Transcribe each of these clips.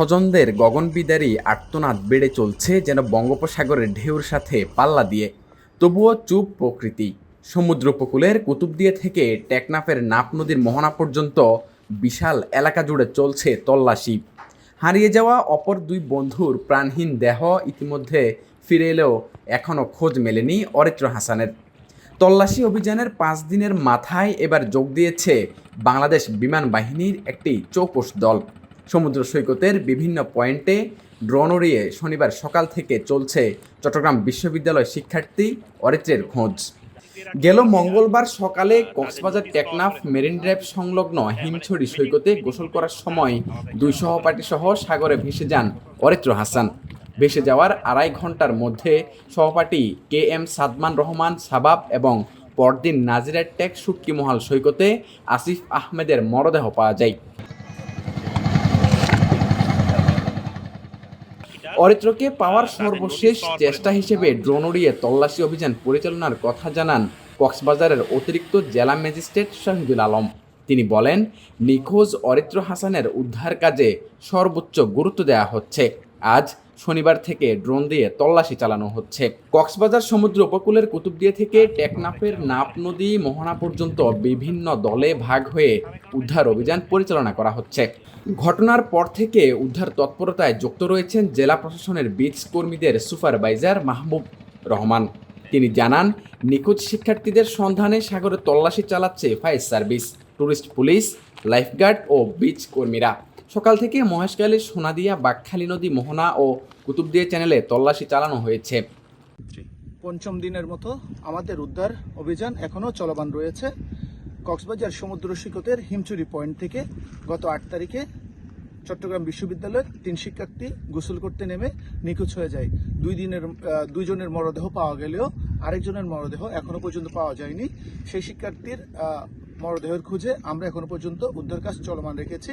স্বজনদের গগনবিদারী আর্তনাদ বেড়ে চলছে যেন বঙ্গোপসাগরের ঢেউর সাথে পাল্লা দিয়ে। তবুও চুপ প্রকৃতি। সমুদ্র উপকূলের কুতুবদিয়া থেকে টেকনাফের নাপ নদীর মোহনা পর্যন্ত বিশাল এলাকা জুড়ে চলছে তল্লাশি। হারিয়ে যাওয়া অপর দুই বন্ধুর প্রাণহীন দেহ ইতিমধ্যে ফিরে এলেও এখনও খোঁজ মেলেনি অরিত্র হাসানের। তল্লাশি অভিযানের পাঁচ দিনের মাথায় এবার যোগ দিয়েছে বাংলাদেশ বিমান বাহিনীর একটি চৌকস দল। সমুদ্র সৈকতের বিভিন্ন পয়েন্টে ড্রোন উড়িয়ে শনিবার সকাল থেকে চলছে চট্টগ্রাম বিশ্ববিদ্যালয় শিক্ষার্থী অরিত্রের খোঁজ। গেল মঙ্গলবার সকালে কক্সবাজার টেকনাফ মেরিন ড্রাইভ সংলগ্ন হিমছড়ি সৈকতে গোসল করার সময় দুই সহপাঠী সহ সাগরে ভেসে যান অরিত্র হাসান। ভেসে যাওয়ার আড়াই ঘণ্টার মধ্যে সহপাঠী কে এম সাদমান রহমান, সাবাব এবং পরদিন নাজিরের টেক সুটকিমহাল সৈকতে আসিফ আহমেদের মরদেহ পাওয়া যায়। অরিত্রকে পাওয়ার সর্বশেষ চেষ্টা হিসেবে ড্রোন উড়িয়ে তল্লাশি অভিযান পরিচালনার কথা জানান কক্সবাজারের অতিরিক্ত জেলা ম্যাজিস্ট্রেট শহীদুল আলম। তিনি বলেন নিখোঁজ অরিত্র হাসানের উদ্ধার কাজে সর্বোচ্চ গুরুত্ব দেওয়া হচ্ছে। আজ শনিবার থেকে ড্রোন দিয়ে তল্লাশি চালানো হচ্ছে। কক্সবাজার সমুদ্র উপকূলের কুতুবদিয়া থেকে টেকনাফের নাপ নদী মোহনা পর্যন্ত বিভিন্ন দলে ভাগ হয়ে উদ্ধার অভিযান পরিচালনা করা হচ্ছে। ঘটনার পর থেকে উদ্ধার তৎপরতায় যুক্ত রয়েছেন জেলা প্রশাসনের বীজ কর্মীদের সুপারভাইজার মাহবুব রহমান। তিনি জানান, নিখোঁজ শিক্ষার্থীদের সন্ধানে সাগরে তল্লাশি চালাচ্ছে fire service, tourist police, lifeguard ও বীজ কর্মীরা। সকাল থেকে মহেশখালী সোনাদিয়া, বাকখালী নদী, মোহনা ও কুতুবদিয়া চ্যানেলে তল্লাশি চালানো হয়েছে। পঞ্চম দিনের মতো আমাদের উদ্ধার অভিযান এখনও চলমান রয়েছে। কক্সবাজার সমুদ্র সৈকতের হিমচুরি পয়েন্ট থেকে গত আট তারিখে চট্টগ্রাম বিশ্ববিদ্যালয়ের তিন শিক্ষার্থী গোসল করতে নেমে নিখোঁজ হয়ে যায়। দুই দিনের দুইজনের মরদেহ পাওয়া গেলেও আরেকজনের মরদেহ এখনও পর্যন্ত পাওয়া যায়নি। সেই শিক্ষার্থীর মরদেহের খুঁজে আমরা এখনও পর্যন্ত উদ্ধার কাজ চলমান রেখেছি।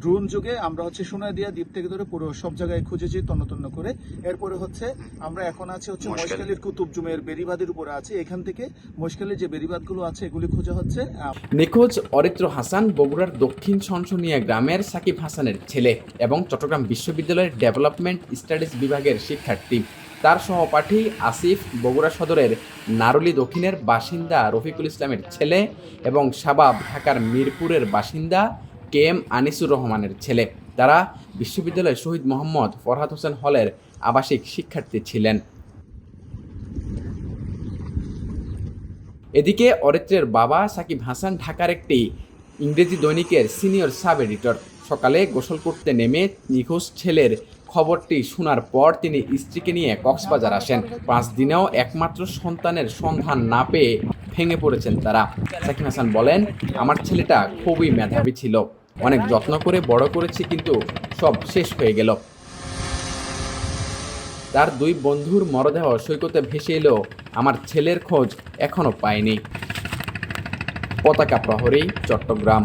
ড্রোন যোগে আমরা হচ্ছে সোনাদিয়া দ্বীপ থেকে ধরে পুরো সব জায়গায় খুঁজেছি তন্ন তন্ন করে। এরপরে হচ্ছে আমরা এখন আছি হচ্ছে মহেশখালীর কুতুব জুমের বেরিবাদের উপরে আছে। এখান থেকে মহেশখালীর যে বেরিবাদগুলো আছে এগুলি খোঁজা হচ্ছে। নিখোঁজ অরিত্র হাসান বগুড়ার দক্ষিণ সনসনিয়া গ্রামের সাকিব হাসানের ছেলে এবং চট্টগ্রাম বিশ্ববিদ্যালয়ের ডেভেলপমেন্ট স্টাডিজ বিভাগের শিক্ষার্থী। তার সহপাঠী আসিফ বগুড়া সদরের নারুলি দক্ষিণের বাসিন্দা রফিকুল ইসলামের ছেলে এবং শাবাব ঢাকার মিরপুরের বাসিন্দা কে এম আনিসুর রহমানের ছেলে। তারা বিশ্ববিদ্যালয়ের শহীদ মোহাম্মদ ফরহাদ হোসেন হলের আবাসিক শিক্ষার্থী ছিলেন। এদিকে অরিত্রের বাবা সাকিব হাসান ঢাকার একটি ইংরেজি দৈনিকের সিনিয়র সাব এডিটর সকালে গোসল করতে নেমে নিখোঁজ ছেলের খবরটি শোনার পর তিনি স্ত্রীকে নিয়ে কক্সবাজার আসেন। পাঁচ দিনেও একমাত্র সন্তানের সন্ধান না পেয়ে ভেঙে পড়েছেন তারা। সাকিব হাসান বলেন, আমার ছেলেটা খুবই মেধাবী ছিল। অনেক যত্ন করে বড় করেছি, কিন্তু সব শেষ হয়ে গেল। তার দুই বন্ধুর মরদেহ সৈকতে ভেসে এলেও আমার ছেলের খোঁজ এখনও পায়নি পতাকা প্রহরী, চট্টগ্রাম।